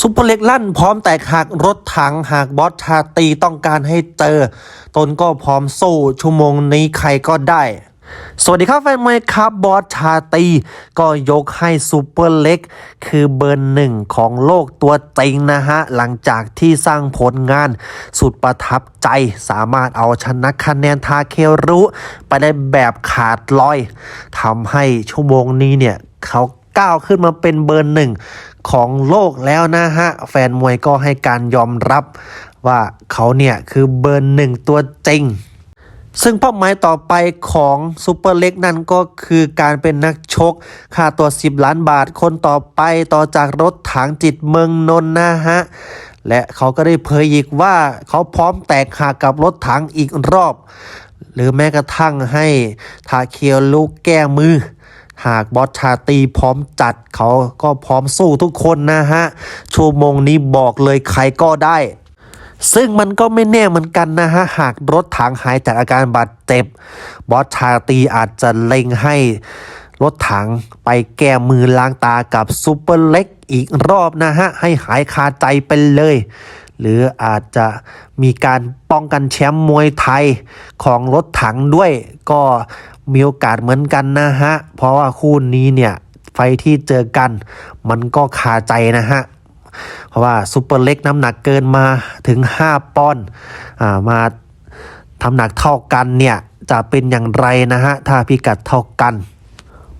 ซุปเปอร์เล็กลั่นพร้อมแตกหากรถถังหากบอสชาตีต้องการให้เจอ ตนก็พร้อมสู้ชั่วโมงนี้ใครก็ได้ สวัสดีครับแฟนมวยครับบอสชาตีก็ยกให้ซูเปอร์เล็ก คือเบอร์หนึ่งของโลกตัวจริงนะฮะ หลังจากที่สร้างผลงานสุดประทับใจสามารถเอาชนะคะแนนทาเครุไปได้แบบขาดลอยทำให้ชั่วโมงนี้เนี่ยเขาก้าวขึ้นมาเป็นเบอร์หนึ่ง ของโลกแล้วนะฮะ แฟนมวยก็ให้การยอมรับว่าเขาเนี่ยคือเบอร์หนึ่งตัวจริง ซึ่งเป้าหมายต่อไปของซูเปอร์เล็กนั่นก็คือการเป็นนักชก ค่าตัว 10 ล้านบาทคนต่อไปต่อจากรถถังจิตเมืองนนนะฮะ และเขาก็ได้เผยอีกว่าเขาพร้อมแตกหากกับรถถังอีกรอบ หรือแม้กระทั่งให้ทาเคียวลูกแก้มือ หากบอสชาตีพร้อมจัดเขาก็พร้อมสู้ทุกคนนะฮะชั่วโมงนี้บอกเลยใครก็ได้ ซึ่งมันก็ไม่แน่เหมือนกันนะฮะ หากรถถังหายจากอาการบาดเจ็บ บอสชาตีอาจจะเล็งให้รถถังไปแก้มือล้างตากับซูเปอร์เล็กอีกรอบนะฮะ ให้หายคาใจไปเลย หรืออาจจะมีการป้องกันแชมป์มวยไทยของรถถังด้วย ก็ มีโอกาสเหมือนกันนะฮะ เพราะว่าคู่นี้เนี่ย ไฟที่เจอกัน มันก็คาใจนะฮะ เพราะว่าซูเปอร์เล็กน้ำหนักเกินมาถึง 5ปอนด์มาทำหนักเท่ากันเนี่ย จะเป็นอย่างไรนะฮะ ถ้าพิกัดเท่ากัน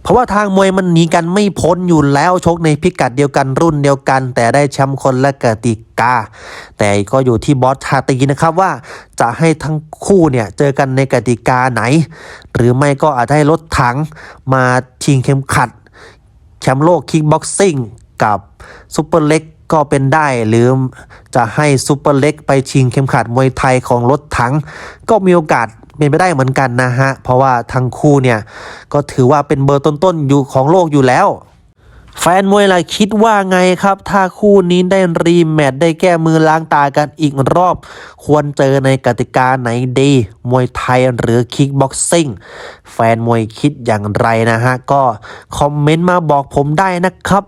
เพราะว่าทางมวยมันหนีกันไม่พ้นอยู่แล้วชกในพิกัดเดียวกันรุ่นเดียวกัน แต่ได้แชมป์คนละกติกา แต่ก็อยู่ที่บอสชาตีนะครับว่าจะให้ทั้งคู่เนี่ยเจอกันในกติกาไหน หรือไม่ก็อาจจะให้รถถังมาชิงเข็มขัด แชมป์โลกคิกบ็อกซิ่งกับซูเปอร์เล็ก ก็เป็นได้หรือจะให้ซูเปอร์เล็กไปชิงเข็มขัดมวยไทยของรถถัง ก็มีโอกาสเป็นไปได้เหมือนกันนะฮะ เพราะว่าทั้งคู่เนี่ย ก็ถือว่าเป็นเบอร์ต้นๆอยู่ของโลกอยู่แล้ว แฟนมวยล่ะคิดว่าไงครับ ถ้าคู่นี้ได้รีแมตช์ได้แก้มือล้างตากันอีกรอบ ควรเจอในกติกาไหนดี มวยไทยหรือคิกบ็อกซิ่งแฟนมวยคิดอย่างไรนะฮะ ก็คอมเมนต์มาบอกผมได้นะครับ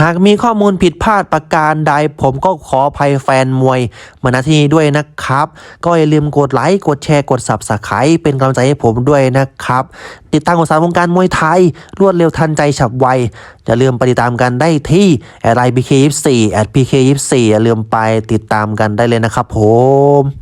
หากมีข้อมูลผิดพลาดประการใด ผมก็ขออภัยแฟนมวยมาณที่นี้ด้วยนะครับ ก็อย่าลืมกดไลค์ กดแชร์ กด subscribe เป็นกำลังใจให้ผมด้วยนะครับ ติดตามข่าวสารวงการมวยไทย รวดเร็วทันใจฉับไว อย่าลืมไปติดตามกันได้ที่ at ibk24 at pk24 อย่าลืมไปติดตามกันได้เลยนะครับผม